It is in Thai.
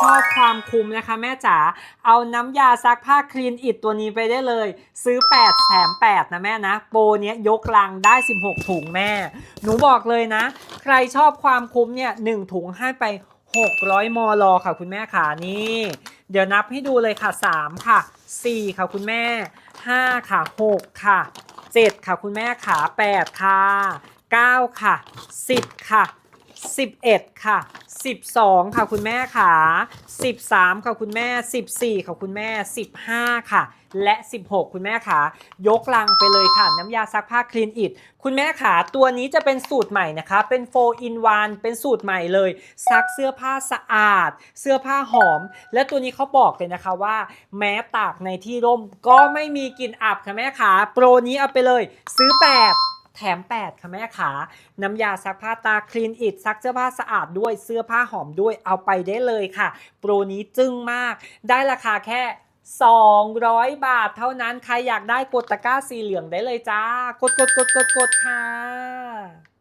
ชอบความคุ้มนะคะแม่จ๋าเอาน้ำยาซักผ้าคลีนอิดตัวนี้ไปได้เลย ซื้อ 8 แถม 8 นะแม่นะ โปรเนี้ยยกลังได้ 16 ถุงแม่ หนูบอกเลยนะ ใครชอบความคุ้มเนี่ย1ถุงให้ไป 600 มลค่ะคุณแม่ค่ะนี่ เดี๋ยวนับให้ดูเลยค่ะ 3 ค่ะ 4 ค่ะคุณแม่ 5 ค่ะ 6 ค่ะ 7 ค่ะคุณแม่ขา8ค่ะ 9 ค่ะ 10 ค่ะ 11 ค่ะ 12 ค่ะคุณแม่ขา13 ค่ะคุณแม่ 14 ค่ะคุณแม่ 15 ค่ะ และ 16 คุณแม่ขายกลังไปเลยค่ะ น้ำยาซักผ้าคลีนอิดคุณแม่ขาตัวนี้จะเป็นสูตรใหม่นะคะ เป็น4 in 1เป็นสูตรใหม่เลย ซักเสื้อผ้าสะอาด เสื้อผ้าหอม และตัวนี้เขาบอกเลยนะคะว่า แม้ตากในที่ร่มก็ไม่มีกลิ่นอับค่ะแม่ขาโปรนี้เอาไปเลย ซื้อ 8 แถม 8 ค่ะแม่ขาน้ำยาซักผ้าตาคลีนอิดซักเสื้อผ้าสะอาดด้วยเสื้อผ้าหอมด้วยเอาไปได้เลยค่ะ โปรนี้จึ้งมาก ได้ราคาแค่ 200 บาทเท่านั้นใครอยากได้กดตะกร้าสีเหลืองได้เลยจ้ากดกดกดกดกดค่ะ